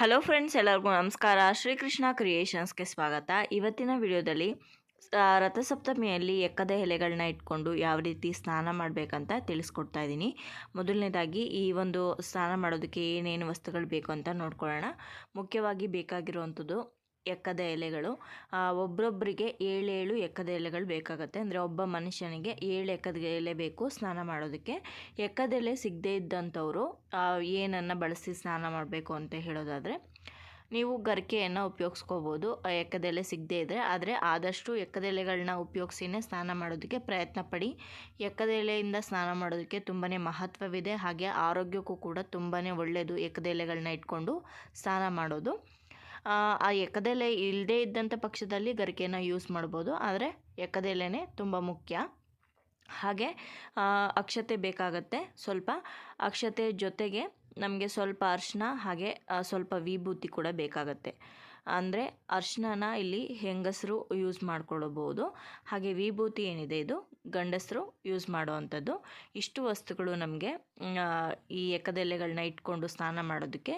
Hello friends, ಎಲ್ಲರಿಗೂ ನಮಸ್ಕಾರ. ಶ್ರೀಕೃಷ್ಣ ಕ್ರಿಯೇಷನ್ಸ್ಗೆ ಸ್ವಾಗತ. ಇವತ್ತಿನ ವಿಡಿಯೋದಲ್ಲಿ ರಥಸಪ್ತಮಿಯಲ್ಲಿ ಎಕ್ಕದ ಎಲೆಗಳನ್ನ ಇಟ್ಕೊಂಡು ಯಾವ ರೀತಿ ಸ್ನಾನ ಮಾಡಬೇಕಂತ ತಿಳಿಸ್ಕೊಡ್ತಾ ಇದ್ದೀನಿ. ಮೊದಲನೇದಾಗಿ, ಈ ಒಂದು ಸ್ನಾನ ಮಾಡೋದಕ್ಕೆ ಏನೇನು ವಸ್ತುಗಳು ಬೇಕು ಅಂತ ನೋಡ್ಕೊಳ್ಳೋಣ. ಮುಖ್ಯವಾಗಿ ಬೇಕಾಗಿರುವಂಥದ್ದು ಎಕ್ಕದ ಎಲೆಗಳು ಒಬ್ಬೊಬ್ಬರಿಗೆ ಏಳು ಏಳೇಳು ಎಕ್ಕದ ಎಲೆಗಳು ಬೇಕಾಗುತ್ತೆ. ಅಂದರೆ ಒಬ್ಬ ಮನುಷ್ಯನಿಗೆ ಏಳು ಎಕ್ಕದ ಎಲೆ ಬೇಕು ಸ್ನಾನ ಮಾಡೋದಕ್ಕೆ. ಎಕ್ಕದ ಎಲೆ ಸಿಗದೇ ಇದ್ದಂಥವರು ಏನನ್ನು ಬಳಸಿ ಸ್ನಾನ ಮಾಡಬೇಕು ಅಂತ ಹೇಳೋದಾದರೆ, ನೀವು ಗರಿಕೆಯನ್ನು ಉಪಯೋಗಿಸ್ಕೋಬೋದು. ಎಕ್ಕದೆಲೆ ಸಿಗದೇ ಇದ್ದರೆ ಆದರೆ ಆದಷ್ಟು ಎಕ್ಕದೆಲೆಗಳನ್ನ ಉಪಯೋಗಿಸಿನೇ ಸ್ನಾನ ಮಾಡೋದಕ್ಕೆ ಪ್ರಯತ್ನ ಪಡಿ ಎಕ್ಕದೆಲೆಯಿಂದ ಸ್ನಾನ ಮಾಡೋದಕ್ಕೆ ತುಂಬಾ ಮಹತ್ವವಿದೆ. ಹಾಗೆ ಆರೋಗ್ಯಕ್ಕೂ ಕೂಡ ತುಂಬಾ ಒಳ್ಳೆಯದು ಎಕ್ಕದೆಲೆಗಳನ್ನ ಇಟ್ಕೊಂಡು ಸ್ನಾನ ಮಾಡೋದು. ಆ, ಎಕ್ಕದೆಲೆ ಇಲ್ಲದೇ ಇದ್ದಂಥ ಪಕ್ಷದಲ್ಲಿ ಗರಿಕೆಯನ್ನು ಯೂಸ್ ಮಾಡ್ಬೋದು. ಆದರೆ ಎಕ್ಕದೆಲೆನೇ ತುಂಬ ಮುಖ್ಯ. ಹಾಗೆ ಅಕ್ಷತೆ ಬೇಕಾಗತ್ತೆ ಸ್ವಲ್ಪ. ಅಕ್ಷತೆ ಜೊತೆಗೆ ನಮಗೆ ಸ್ವಲ್ಪ ಅರ್ಶಿನ ಹಾಗೆ ಸ್ವಲ್ಪ ವಿಭೂತಿ ಕೂಡ ಬೇಕಾಗತ್ತೆ. ಅಂದರೆ ಅರ್ಶಿನನ ಇಲ್ಲಿ ಹೆಂಗಸರು ಯೂಸ್ ಮಾಡ್ಕೊಳ್ಳಬಹುದು ಹಾಗೆ ವಿಭೂತಿ ಏನಿದೆ ಇದು? ಗಂಡಸರು ಯೂಸ್ ಮಾಡುವಂಥದ್ದು. ಇಷ್ಟು ವಸ್ತುಗಳು ನಮಗೆ ಈ ಎಕ್ಕದೆಲೆಗಳನ್ನ ಇಟ್ಕೊಂಡು ಸ್ನಾನ ಮಾಡೋದಕ್ಕೆ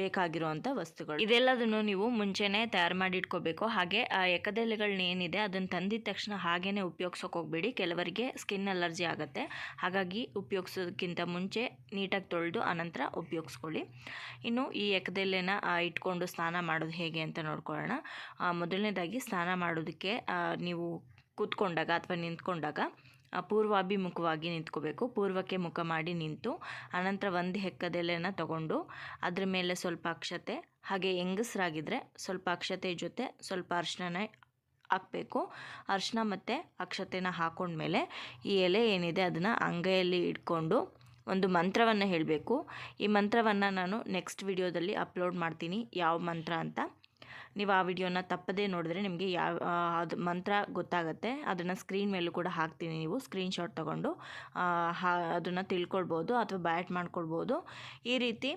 ಬೇಕಾಗಿರುವಂಥ ವಸ್ತುಗಳು. ಇದೆಲ್ಲದನ್ನು ನೀವು ಮುಂಚೆನೇ ತಯಾರು ಮಾಡಿ ಇಟ್ಕೋಬೇಕು ಹಾಗೆ, ಆ ಎಕ್ಕದೆಲೆಗಳನ್ನ ಏನಿದೆ ಅದನ್ನು ತಂದಿದ ತಕ್ಷಣ ಹಾಗೇನೆ ಉಪಯೋಗ್ಸೋಕೆ ಹೋಗಬೇಡಿ. ಕೆಲವರಿಗೆ ಸ್ಕಿನ್ ಅಲರ್ಜಿ ಆಗುತ್ತೆ. ಹಾಗಾಗಿ ಉಪಯೋಗಿಸೋದಕ್ಕಿಂತ ಮುಂಚೆ ನೀಟಾಗಿ ತೊಳೆದು ಆನಂತರ ಉಪಯೋಗಿಸ್ಕೊಳ್ಳಿ. ಇನ್ನು ಈ ಎಕ್ಕದೆಲೆನ ಇಟ್ಕೊಂಡು ಸ್ನಾನ ಮಾಡೋದು ಹೇಗೆ ಅಂತ ನೋಡ್ಕೊಳ್ಳೋಣ. ಮೊದಲನೇದಾಗಿ ಸ್ನಾನ ಮಾಡೋದಕ್ಕೆ ನೀವು ಕೂತ್ಕೊಂಡಾಗ ಅಥವಾ ನಿಂತ್ಕೊಂಡಾಗ ಪೂರ್ವಾಭಿಮುಖವಾಗಿ ನಿಂತ್ಕೋಬೇಕು. ಪೂರ್ವಕ್ಕೆ ಮುಖ ಮಾಡಿ ನಿಂತು ಅನಂತರ ಒಂದು ಹೆಕ್ಕದೆಲೆನ ತಗೊಂಡು, ಅದ್ರ ಮೇಲೆ ಸ್ವಲ್ಪ ಅಕ್ಷತೆ, ಹಾಗೆ ಹೆಂಗಸರಾಗಿದ್ದರೆ ಸ್ವಲ್ಪ ಅಕ್ಷತೆ ಜೊತೆ ಸ್ವಲ್ಪ ಅರ್ಶಿನ ಹಾಕಬೇಕು. ಅರ್ಶನ ಮತ್ತು ಅಕ್ಷತೆನ ಹಾಕೊಂಡ್ಮೇಲೆ ಈ ಎಲೆ ಏನಿದೆ ಅದನ್ನು ಅಂಗೈಯಲ್ಲಿ ಇಟ್ಕೊಂಡು ಒಂದು ಮಂತ್ರವನ್ನು ಹೇಳಬೇಕು. ಈ ಮಂತ್ರವನ್ನು ನಾನು ನೆಕ್ಸ್ಟ್ ವಿಡಿಯೋದಲ್ಲಿ ಅಪ್ಲೋಡ್ ಮಾಡ್ತೀನಿ. ಯಾವ ಮಂತ್ರ ಅಂತ. ನೀವು ಆ ವಿಡಿಯೋನ ತಪ್ಪದೇ ನೋಡಿದ್ರೆ ನಿಮಗೆ ಯಾವ ಅದು ಮಂತ್ರ ಗೊತ್ತಾಗುತ್ತೆ. ಅದನ್ನು ಸ್ಕ್ರೀನ್ ಮೇಲೂ ಕೂಡ ಹಾಕ್ತೀನಿ ನೀವು ಸ್ಕ್ರೀನ್ಶಾಟ್ ತೊಗೊಂಡು. ಹಾ, ಅದನ್ನು ತಿಳ್ಕೊಳ್ಬೋದು ಅಥವಾ ಬ್ಯಾಟ್ ಮಾಡ್ಕೊಳ್ಬೋದು. ಈ ರೀತಿ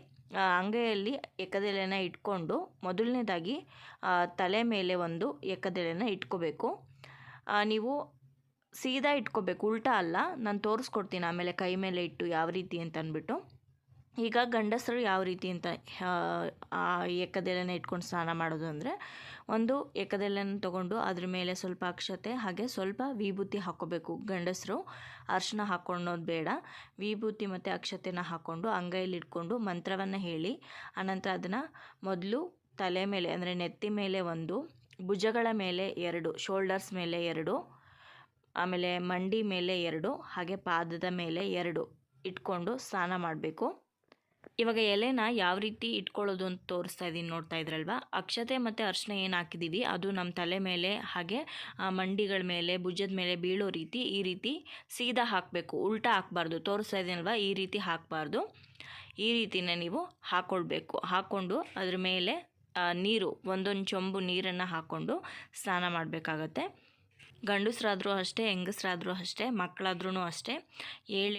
ಅಂಗೈಯಲ್ಲಿ ಎಕ್ಕದೆಲೆನ ಇಟ್ಕೊಂಡು ಮೊದಲನೇದಾಗಿ ತಲೆ ಮೇಲೆ ಒಂದು ಎಕ್ಕದೆಲೆನ ಇಟ್ಕೋಬೇಕು. ನೀವು ಸೀದಾ ಇಟ್ಕೋಬೇಕು, ಉಲ್ಟಾ ಅಲ್ಲ, ನಾನು ತೋರಿಸ್ಕೊಡ್ತೀನಿ ಆಮೇಲೆ ಕೈ ಮೇಲೆ ಇಟ್ಟು ಯಾವ ರೀತಿ ಅಂತ ಅಂದ್ಬಿಟ್ಟು ಈಗ ಗಂಡಸರು ಯಾವ ರೀತಿ ಅಂತ ಆ, ಎಕ್ಕದೆಲೆನ ಇಟ್ಕೊಂಡು ಸ್ನಾನ ಮಾಡೋದು ಅಂದರೆ ಒಂದು ಎಕ್ಕದೆಲೆನ ತೊಗೊಂಡು ಅದ್ರ ಮೇಲೆ ಸ್ವಲ್ಪ ಅಕ್ಷತೆ ಹಾಗೆ ಸ್ವಲ್ಪ ವಿಭೂತಿ ಹಾಕ್ಕೋಬೇಕು. ಗಂಡಸರು ಅರ್ಶನ ಹಾಕ್ಕೊಳ್ಳೋದು ಬೇಡ. ವಿಭೂತಿ ಮತ್ತು ಅಕ್ಷತೆನ ಹಾಕ್ಕೊಂಡು ಅಂಗೈಯಲ್ಲಿ ಇಟ್ಕೊಂಡು ಮಂತ್ರವನ್ನು ಹೇಳಿ ಆನಂತರ ಅದನ್ನು ಮೊದಲು ತಲೆ ಮೇಲೆ ಅಂದರೆ ನೆತ್ತಿ ಮೇಲೆ ಒಂದು ಭುಜಗಳ ಮೇಲೆ ಎರಡು ಶೋಲ್ಡರ್ಸ್ ಮೇಲೆ ಎರಡು ಆಮೇಲೆ ಮಂಡಿ ಮೇಲೆ ಎರಡು ಹಾಗೆ ಪಾದದ ಮೇಲೆ ಎರಡು ಇಟ್ಕೊಂಡು ಸ್ನಾನ ಮಾಡಬೇಕು. ಇವಾಗ ಎಲೆನ ಯಾವ ರೀತಿ ಇಟ್ಕೊಳ್ಳೋದು ಅಂತ ತೋರಿಸ್ತಾ ಇದ್ದೀನಿ ನೋಡ್ತಾ ಇದ್ರಲ್ವಾ? ಅಕ್ಷತೆ ಮತ್ತು ಅರ್ಶಿನ ಏನು ಹಾಕಿದ್ದೀವಿ ಅದು ನಮ್ಮ ತಲೆ ಮೇಲೆ, ಹಾಗೆ ಮಂಡಿಗಳ ಮೇಲೆ, ಭುಜದ ಮೇಲೆ ಬೀಳೋ ರೀತಿ ಈ ರೀತಿ ಸೀದಾ ಹಾಕಬೇಕು. ಉಲ್ಟಾ ಹಾಕಬಾರ್ದು. ತೋರಿಸ್ತಾ ಇದ್ದೀನಲ್ವಾ ಈ ರೀತಿ ಹಾಕಬಾರ್ದು. ಈ ರೀತಿನ ನೀವು ಹಾಕ್ಕೊಳ್ಬೇಕು ಹಾಕ್ಕೊಂಡು ಅದ್ರ ಮೇಲೆ ನೀರು, ಒಂದೊಂದು ಚೊಂಬು ನೀರನ್ನು ಹಾಕ್ಕೊಂಡು ಸ್ನಾನ ಮಾಡಬೇಕಾಗತ್ತೆ. ಗಂಡಸರಾದರೂ ಅಷ್ಟೇ, ಹೆಂಗಸರಾದರೂ ಅಷ್ಟೇ ಮಕ್ಕಳಾದ್ರೂ ಅಷ್ಟೇ. ಏಳು